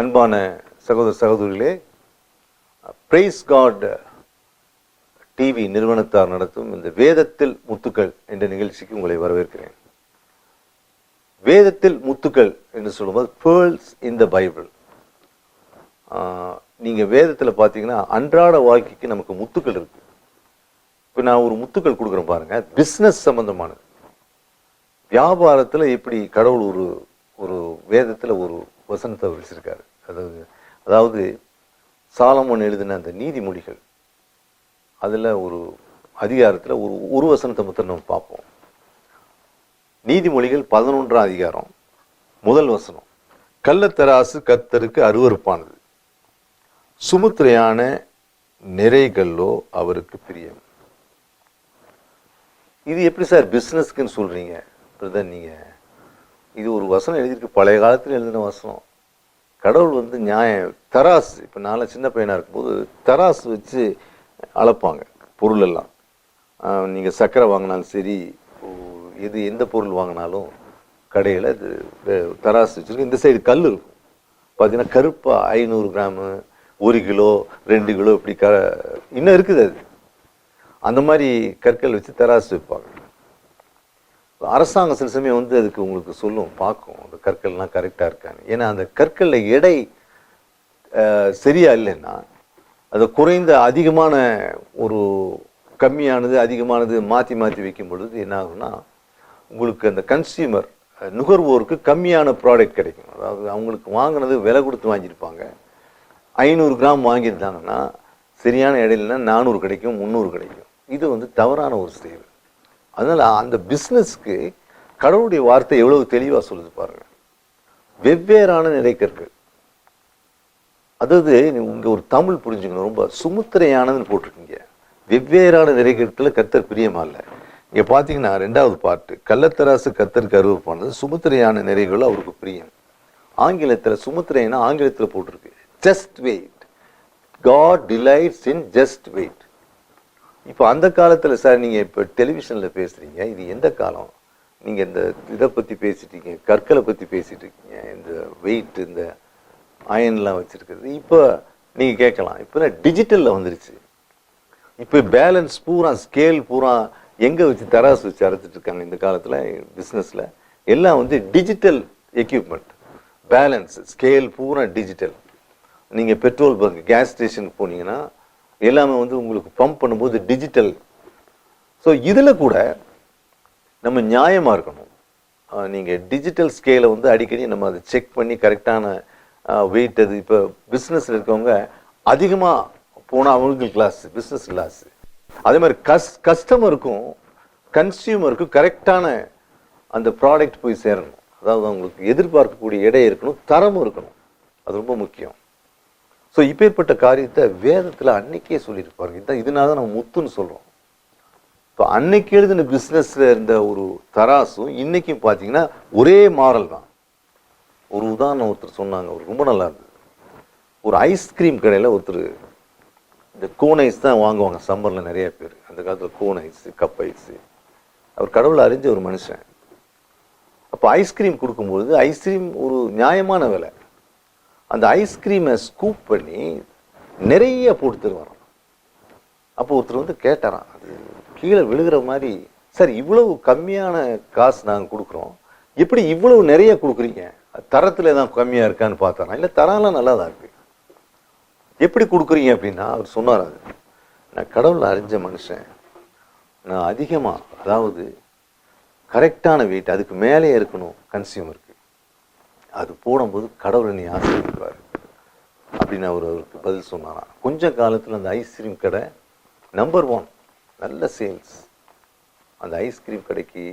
அன்பான சகோதர சகோதரிகளே பிரைஸ் காட் டிவி நிறுவனத்தார் நடத்தும் இந்த வேதத்தில் முத்துக்கள் என்ற நிகழ்ச்சிக்கு உங்களை வரவேற்கிறேன். வேதத்தில் முத்துக்கள் என்று சொல்லும்போது பேர்ல்ஸ் இன் த பைபிள் நீங்கள் வேதத்தில் பார்த்தீங்கன்னா அன்றாட வாழ்க்கைக்கு நமக்கு முத்துக்கள் இருக்கு. இப்போ நான் ஒரு முத்துக்கள் கொடுக்குறேன் பாருங்க. பிஸ்னஸ் சம்பந்தமானது. வியாபாரத்தில் எப்படி கடவுள் ஒரு ஒரு வேதத்தில் ஒரு வசனத்தை வச்சிருக்காரு. அதாவது அதாவது சாலமோன் எழுதின அந்த நீதிமொழிகள் அதில் ஒரு அதிகாரத்தில் ஒரு ஒரு வசனத்தை மட்டும் நம்ம பார்ப்போம். நீதிமொழிகள் பதினொன்றாம் அதிகாரம் முதல் வசனம். கள்ளத்தராசு கத்தருக்கு அருவருப்பானது. சுமுத்திரையான நிறைகளோ அவருக்கு பிரியம். இது எப்படி சார் பிஸ்னஸ்க்குன்னு சொல்கிறீங்க பிரதர் நீங்கள் இது ஒரு வசனம் எழுதியிருக்கு பழைய காலத்தில் எழுதின வசனம். கடவுள் வந்து நியாயம் தராசு. இப்போ நான் சின்ன பையனாக இருக்கும்போது தராசு வச்சு அளப்பாங்க பொருள் எல்லாம் நீங்கள் சர்க்கரை வாங்கினாலும் சரி எது எந்த பொருள் வாங்கினாலும் கடையில் இது தராசு வச்சுருக்கு. இந்த சைடு கல் இருக்கும். பார்த்தீங்கன்னா கருப்பாக ஐநூறு கிராமு ஒரு கிலோ ரெண்டு கிலோ இப்படி க இன்னும் இருக்குது அது. அந்த மாதிரி கற்கள் வச்சு தராசு வைப்பாங்க அரசாங்கம் சில சமயம் வந்து அதுக்கு உங்களுக்கு சொல்லும் பார்க்கும். அந்த கற்கள்லாம் கரெக்டாக இருக்கான்னு. ஏன்னா அந்த கற்களில் எடை சரியா இல்லைன்னா அது குறைந்த அதிகமான ஒரு கம்மியானது அதிகமானது மாற்றி மாற்றி வைக்கும் பொழுது என்ன ஆகும்னா உங்களுக்கு அந்த கன்சியூமர் நுகர்வோருக்கு கம்மியான ப்ராடக்ட் கிடைக்கும். அதாவது அவங்களுக்கு வாங்கினது விலை கொடுத்து வாங்கியிருப்பாங்க. ஐநூறு கிராம் வாங்கியிருந்தாங்கன்னா சரியான இடையிலனா நானூறு கிடைக்கும் முந்நூறு கிடைக்கும். இது வந்து தவறான ஒரு செயல் அதனால் அந்த பிஸ்னஸ்க்கு கடவுளுடைய வார்த்தை எவ்வளவு தெளிவாக சொல்லுது பாருங்கள் வெவ்வேறான நிறைக்கற்கள் அதாவது இங்கே ஒரு தமிழ் புரிஞ்சுக்கணும். ரொம்ப சுமுத்திரையானதுன்னு போட்டிருக்கீங்க. வெவ்வேறான நிறைக்கற்கள் கத்தர் பிரியமா இல்லை. இங்கே பார்த்தீங்கன்னா ரெண்டாவது பாட்டு. கள்ளத்தராசு கத்தருக்கு அருவப்பானது சுமுத்திரையான நிறைகள் அவருக்கு பிரியம். ஆங்கிலத்தில் சுமுத்திரைன்னா ஆங்கிலத்தில் போட்டிருக்கு. Just wait god delights in just wait இப்போ அந்த காலத்தில் சார் நீங்கள் இப்போ டெலிவிஷனில் பேசுகிறீங்க இது எந்த காலம்? நீங்கள் இந்த இதை பற்றி பேசிட்டீங்க கற்களை பற்றி பேசிகிட்டு இருக்கீங்க இந்த வெயிட் இந்த அயன்லாம் வச்சுருக்குது இப்போ நீங்கள் கேட்கலாம் இப்போ டிஜிட்டலில் வந்துருச்சு. இப்போ பேலன்ஸ் பூரா ஸ்கேல் பூரா எங்கே வச்சு தராசு வச்சு அரைச்சிட்டு இருக்காங்க இந்த காலத்தில் பிஸ்னஸில் எல்லாம் வந்து டிஜிட்டல் எக்யூப்மெண்ட் பேலன்ஸ் ஸ்கேல் பூரா டிஜிட்டல் நீங்கள் பெட்ரோல் பங்க் கேஸ் ஸ்டேஷனுக்கு போனீங்கன்னா எல்லாமே வந்து உங்களுக்கு பம்ப் பண்ணும்போது டிஜிட்டல் ஸோ இதில் கூட நம்ம நியாயமாக இருக்கணும். நீங்கள் டிஜிட்டல் ஸ்கேலை வந்து அடிக்கடி நம்ம அதை செக் பண்ணி கரெக்டான வெயிட் அது இப்போ பிஸ்னஸில் இருக்கவங்க அதிகமாக போனால் அவங்களுக்கு கிளாஸ் பிஸ்னஸ் கிளாஸ் அதே மாதிரி கஸ் கஸ்டமருக்கும் கன்சியூமருக்கும் கரெக்டான அந்த ப்ராடக்ட் போய் சேரணும். அதாவது அவங்களுக்கு எதிர்பார்க்கக்கூடிய இடம் இருக்கணும் தரமும் இருக்கணும். அது ரொம்ப முக்கியம். ஸோ இப்பேற்பட்ட காரியத்தை வேதத்தில் அன்னைக்கே சொல்லியிருப்பாரு இதான் இதனால தான் நம்ம முத்துன்னு சொல்கிறோம் இப்போ அன்னைக்கு எழுதின பிஸ்னஸில் இருந்த ஒரு தராசும் இன்றைக்கும் பார்த்தீங்கன்னா ஒரே மாடல் தான். ஒரு உதாரணம் ஒருத்தர் சொன்னாங்க. ஒரு ரொம்ப நல்லா இருந்தது. ஒரு ஐஸ்கிரீம் கடையில் ஒருத்தர் இந்த கோன் ஐஸ் தான் வாங்குவாங்க. சம்மரில் நிறைய பேர். அந்த காலத்தில் கோன் ஐஸு கப் ஐஸு அவர் கடவுளை அறிஞ்ச ஒரு மனுஷன். அப்போ ஐஸ்கிரீம் கொடுக்கும்பொழுது ஐஸ்கிரீம் ஒரு நியாயமான விலை. அந்த ஐஸ்கிரீமை ஸ்கூப் பண்ணி நிறைய போட்டு தருவாராம். அப்போ ஒருத்தர் வந்து கேட்டாராம் அது கீழே விழுகிற மாதிரி சார் இவ்வளவு கம்மியான காசு நாங்கள் கொடுக்குறோம். எப்படி இவ்வளவு நிறைய கொடுக்குறீங்க? தரத்தில் தான் கம்மியாக இருக்கான்னு பார்த்தாராம். இல்லை தரம்லாம் நல்லா தான் இருக்கு. எப்படி கொடுக்குறீங்க? அப்படின்னா அவர் சொன்னார் அது நான் கடவுளை அறிஞ்ச மனுஷன். நான் அதிகமாக அதாவது கரெக்டான வெயிட் அதுக்கு மேலே இருக்கணும் கன்சியூமருக்கு அது போடும்போது கடவுளை நீ ஆசீர்வதிப்பார். அப்படின்னு அவர் அவருக்கு பதில் சொன்னாராம் கொஞ்ச காலத்தில் அந்த ஐஸ்கிரீம் கடை நம்பர் ஒன் நல்ல சேல்ஸ் அந்த ஐஸ்கிரீம் கடைக்கு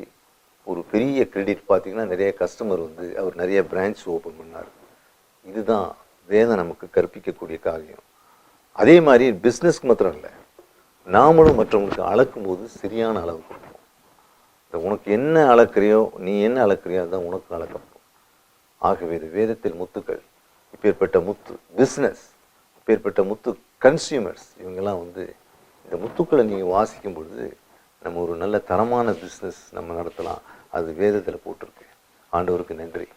ஒரு பெரிய கிரெடிட் பார்த்தீங்கன்னா நிறைய கஸ்டமர் வந்து அவர் நிறைய பிரான்ச் ஓப்பன் பண்ணார். இதுதான் வேதம் நமக்கு கற்பிக்கக்கூடிய காரியம். அதே மாதிரி பிஸ்னஸ்க்கு மாத்திரம் இல்லை நாமளும் மற்றவங்களுக்கு அளக்கும் போது சரியான அளவு கொடுப்போம். உனக்கு என்ன அளக்குறியோ நீ என்ன அளக்குறியோ அதுதான் உனக்கு அளக்கப்படும் ஆகவே இது வேதத்தில் முத்துக்கள் இப்பேற்பட்ட முத்து பிஸ்னஸ் இப்பேற்பட்ட முத்து கன்சியூமர்ஸ் இவங்கெல்லாம் வந்து இந்த முத்துக்களை நீங்கள் வாசிக்கும் பொழுது நம்ம ஒரு நல்ல தரமான பிஸ்னஸ் நம்ம நடத்தலாம். அது வேதத்தில் போட்டிருக்கு. ஆண்டவருக்கு நன்றி.